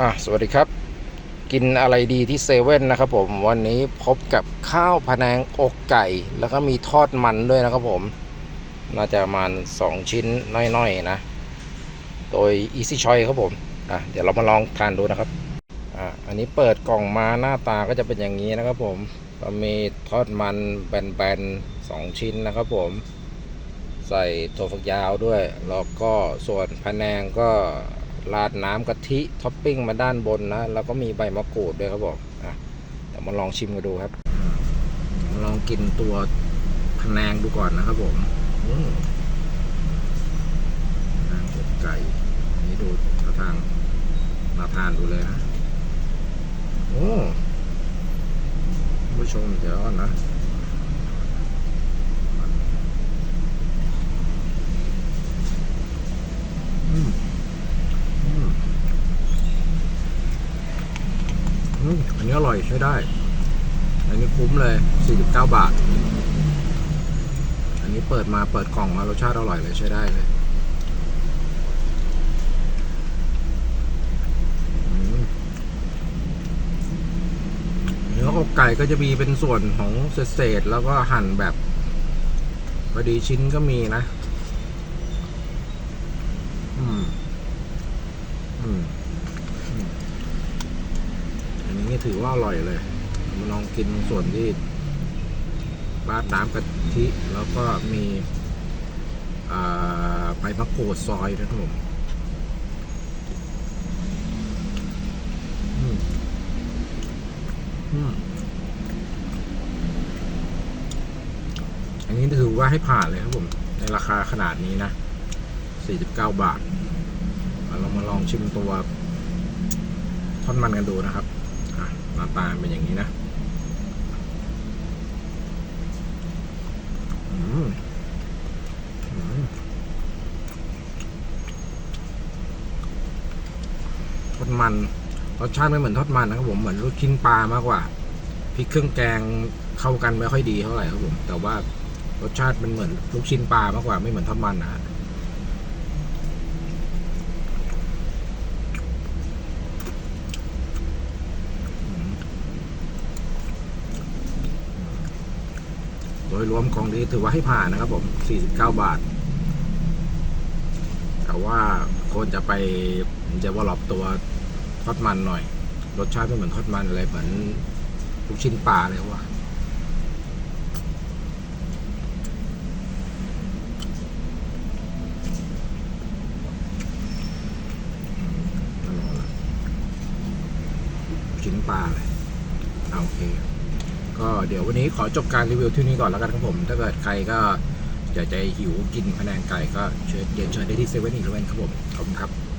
อะสวัสดีครับ กินอะไรดีที่เซเว่นนะครับผมวันนี้พบกับข้าวพะแนงอกไก่ แล้วก็มีทอดมันด้วยนะครับผม น่าจะประมาณ2ชิ้นน้อยๆนะ โดย Easy Choice ครับผมอะเดี๋ยวเรามาลองทานดูนะครับอะอันนี้เปิดกล่องมาหน้าตาก็จะเป็นอย่างนี้นะครับผมก็มีทอดมันแบนๆสองชิ้นนะครับผมใส่ถั่วฝักยาวด้วย แล้วก็ส่วนพะแนงก็ ราดน้ำกะทิท็อปปิ้งมาด้านบนนะ แล้วก็มีใบมะกรูดด้วยครับผมอะเดี๋ยวมาลองชิมกันดูครับ ลองกินตัวพะแนงดูก่อนนะครับผมอืมพะแนงอกไก่ นี่ดูท่าทางมาทานดูเลยนะ โอ้ผู้ชมเดี๋ยวนะ อืมอืม อันนี้อร่อยใช้ได้ อันนี้คุ้มเลย 49 บาท อันนี้เปิดมาเปิดกล่องมารสชาติอร่อยเลยใช้ได้เลยเนื้ออกไก่ก็จะมีเป็นส่วนของเศษแล้วก็หั่นแบบพอดีชิ้นก็มีนะ อืม อืมอืมอันนี้ ถือว่าอร่อยเลยมาลองกินส่วนที่ราดน้ำกะทิ แล้วก็มีใบมะกรูดซอยนะครับผมอันนี้ถือว่าให้ผ่านเลยครับผม ในราคาขนาดนี้นะ 49 บาท เรามาลองชิมตัวทอดมันกันดูนะครับ หน้าตาเป็นอย่างนี้นะทอดมันรสชาติไม่เหมือนทอดมันนะครับผมเหมือนลูกชิ้นปลามากกว่าพริกเครื่องแกงเข้ากันไม่ค่อยดีเท่าไหร่ครับผม แต่ว่ารสชาติมันเหมือนลูกชิ้นปลามากกว่าไม่เหมือนทอดมันนะ โดยรวมของนี้ถือว่าให้ผ่านนะครับผม49 บาท แต่ว่าคนจะไปจะวอลลอปตัวทอดมันหน่อย รสชาติไม่เหมือนทอดมันอะไรเหมือนลูกชิ้นปลาเลยว่าชิ้นปลาเลยเอาโอเค ก็เดี๋ยววันนี้ขอจบการรีวิวที่นี้ก่อนแล้วกันครับผม ถ้าเกิดใครก็อยากจะหิวกินพะแนงไก่ก็เชิญเรียนเชิญได้ที่เซเว่นอีเลเว่นครับผม ขอบคุณครับ